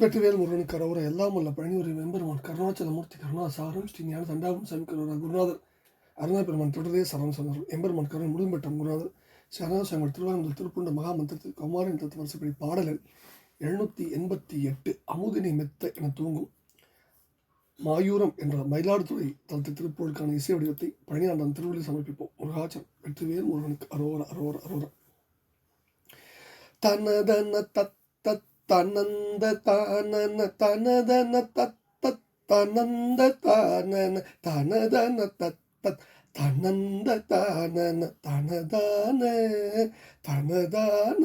வெற்றிவேல் முருகனுக்கு கரவர எல்லாம் உள்ள பழனியுரை வெம்பெருமான் கருணாச்சலமூர்த்தி கருணாசாரம் ஸ்ரீ ஞான தண்டாபம் சமி கருவர குருநாதர் அருணா பெருமான் தொடரே சரணம் சொன்னார் எம்பெருமான் கருணை முடிவு குருநாதர் சரணாசாமி திருவாரூர் திருப்புண்ட மகா மந்திரத்தில் கௌமாரன் தத்து பாடல்கள் பாடலன் எழுநூற்றி எண்பத்தி எட்டு அமுதினை மெத்த என தூங்கும். மாயூரம் என்ற மயிலாடுதுறை தளத்து திருப்பூருக்கான இசை வடிவத்தை பழனியாண்டன் திருவள்ளி சமர்ப்பிப்போம். முருகாச்சல் வெற்றிவேல் முருகனுக்கு அரோர அரோர அரோர. தன தன தத் தனந்த தானன தனதன தத்த தனந்த தானன தனதன தத்த தனந்த தானன தனதான தனதான.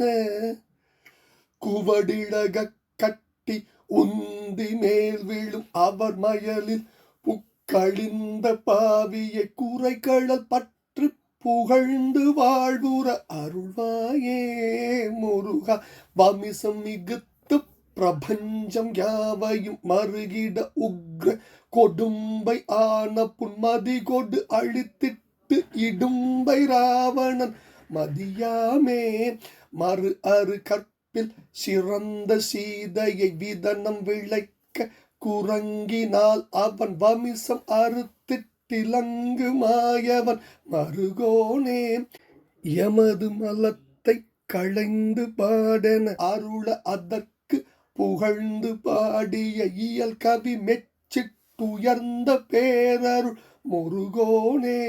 குவடிழக கட்டி உந்தி மேல் விழும் அவர் மயலில் புக்கழிந்த பாவியை குறைகளல் பற்று புகழ்ந்து வாழ்வுற அருள்வாயே முருகா. வமிசம் மிகு பிரபஞ்சம் யாவையும் மறுகிட உக்ர கொடும்பை ஆன புன்மதி கொடு அழித்திட்டு இடும்பை ராவணன் மதியாமே மறு அறு கற்பில் சிறந்த சீதையை விதனம் விளைக்க குரங்கினால் அவன் வமிசம் அறுத்திட்டிலங்கு மாயவன் மறுகோனே எமது மலத்தை களைந்து பாடன அருள அதற்கு புகழ்ந்து பாடிய இயல் கவி மெச்சிட்டுயர்ந்த பேரருள் முருகோனே.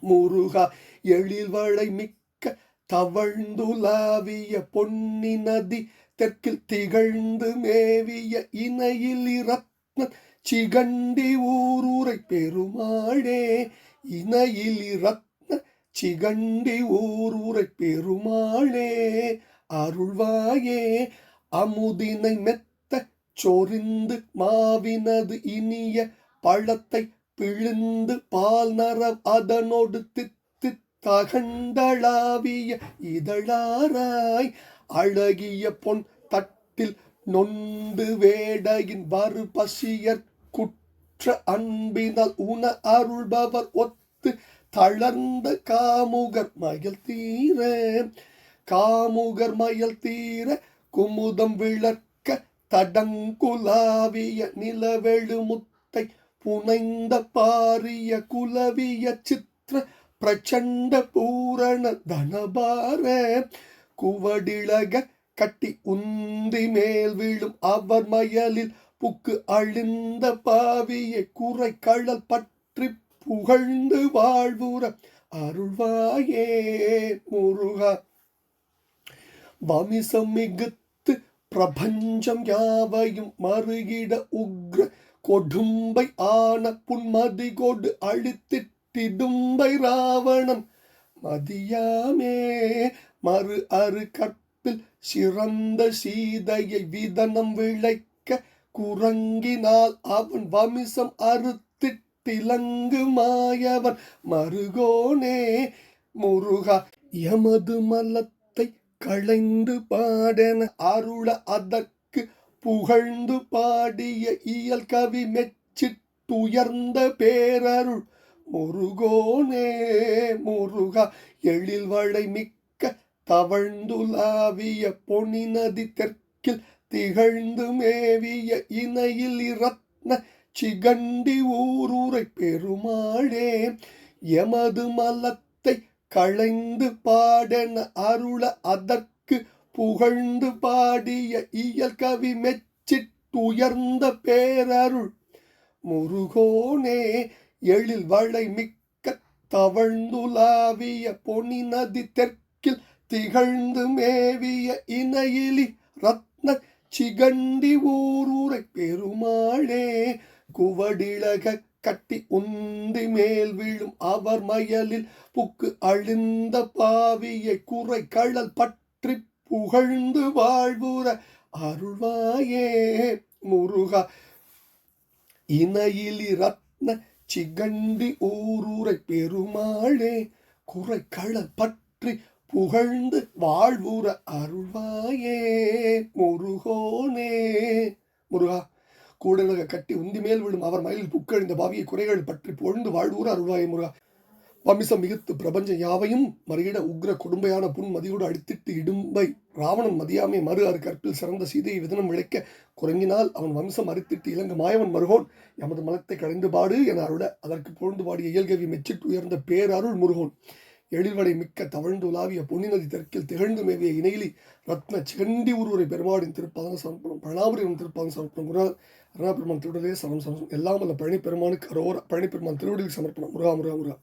முருகா எழில்வளை மிக்க தவழ்ந்துலாவிய பொன்னி நதி தெற்கில் திகழ்ந்து மேவிய இணையில் இரத்ன சிகண்டி ஊரூரை பெருமாளே. இணையில் இரத்ன சிகண்டி ஊரூரை பெருமாளே. அருள்வாயே அமுதினை மெத்த சொரிந்து மாவினது இனிய பழத்தை பிழிந்து பால் நரம் அதனோடு தித்து தகண்டளாவிய இதழாராய் அழகிய பொன் தட்டில் நொந்து வேடையின் வறு பசியற் குற்ற அன்பினால் உண அருள்பவர் ஒத்து தளர்ந்த காமுகர் மயல் தீர காமுகர் மயல் தீர குமுதம் விளக்க தடங்குலாவிய நிலவெழுமுத்தை புனைந்த பாரிய குலவிய சித்திர பிரச்சண்ட பூரண தனபார குவடிழக கட்டி உந்தி மேல் விழும் அவர் மயலில் புக்கு அழிந்த பாவியை குறை கழல் பற்றி புகழ்ந்து வாழ்வுற அருள்வாயே முருகா. வமிசம் மிகுத்து பிரபஞ்சம் யாவையும் மறுகிட உக்ர கொடும்பை ஆன புன்மதி கொடு அழித்திட்டிடும்பை ராவணன் மதியாமே மறு அரு கற்பில் சிறந்த சீதையை விதனம் விளைக்க குரங்கினால் அவன் வமிசம் அறுத்திட்டிலங்கு மாயவன் மருகோனே முருகா எமது மலத் களைந்து பாடன அருள அதற்கு புகழ்ந்து பாடிய இயல் கவி மெச்சிட்டுயர்ந்த பேரருள் முருகோனே முருகா எழில் வளை மிக்க தவழ்ந்துலாவிய பொனி நதி தெற்கில் திகழ்ந்து மேவிய இணையில் இரத்ன சிகண்டி ஊரூரை பெருமாளே எமது மலத்தை களைந்து பாடன அருள அதற்கு புகழ்ந்து பாடிய இயல் கவி மெச்சிட்டுயர்ந்த பேரருள். முருகோனே எழில் வளை மிக்க தவழ்ந்துலாவிய பொனி நதி தெற்கில் திகழ்ந்து மேவிய இணையிலி ரத்ன சிகண்டி ஊரூரை பெருமாளே குவடிழக கட்டி உந்தி மேல் வீழும் அவர் மயலில் புக்கு அழிந்த பாவியை குறை கழல் பற்றி புகழ்ந்து வாழ்வுற அருள்வாயே. முருகா இணையிலி ரத்ன சிகண்டி ஊரூரை பெருமாளே குறை கழல் பற்றி புகழ்ந்து வாழ்வுற அருள்வாயே. முருகோனே. முருகா கூடலக கட்டி உந்தி மேல் விழும் அவர் மயிலில் புக்கழிந்த பாவியை குறைகள் பற்றி பொழுந்து வாழ்வூர் அருள்வாயே முருகா. வமிசம் மிகுத்து பிரபஞ்சம் யாவையும் மறியிட உக்ர கொடும்பையான புன் மதியோடு அடித்திட்டு இடும்பை ராவணன் மதியாமை மறு அறு கற்பில் சிறந்த சீதையை விதனம் விளைக்க குறங்கினால் அவன் வம்சம் அறுத்திட்டு இலங்கு மாயவன் மருகோன். எமது மலத்தை களைந்து பாடு என அருள அதற்கு பொழுந்து பாடிய இயல்கவி மெச்சிட்டு உயர்ந்த பேரருள் முருகோன். எழில்வடை மிக்க தவழ்ந்து உலாவிய பொன்னி நதி தெற்கில் திகழ்ந்து மேவிய இணையிலி ரத்ன சிகண்டி உருவரை பெருமாடின் திருப்பாதம் சமர்ப்பணம் பழனாபுரியின் திருப்பாதம் சமர்ப்பணம் குருநாதர் அருணா பெருமான் திருடலே சரம் சரம் எல்லாம் வல்ல பழனி பெருமானுக்கு அரோரா பழனி பெருமான் திருவடியில் சமர்ப்பணம். முருகா முருகா முருகா.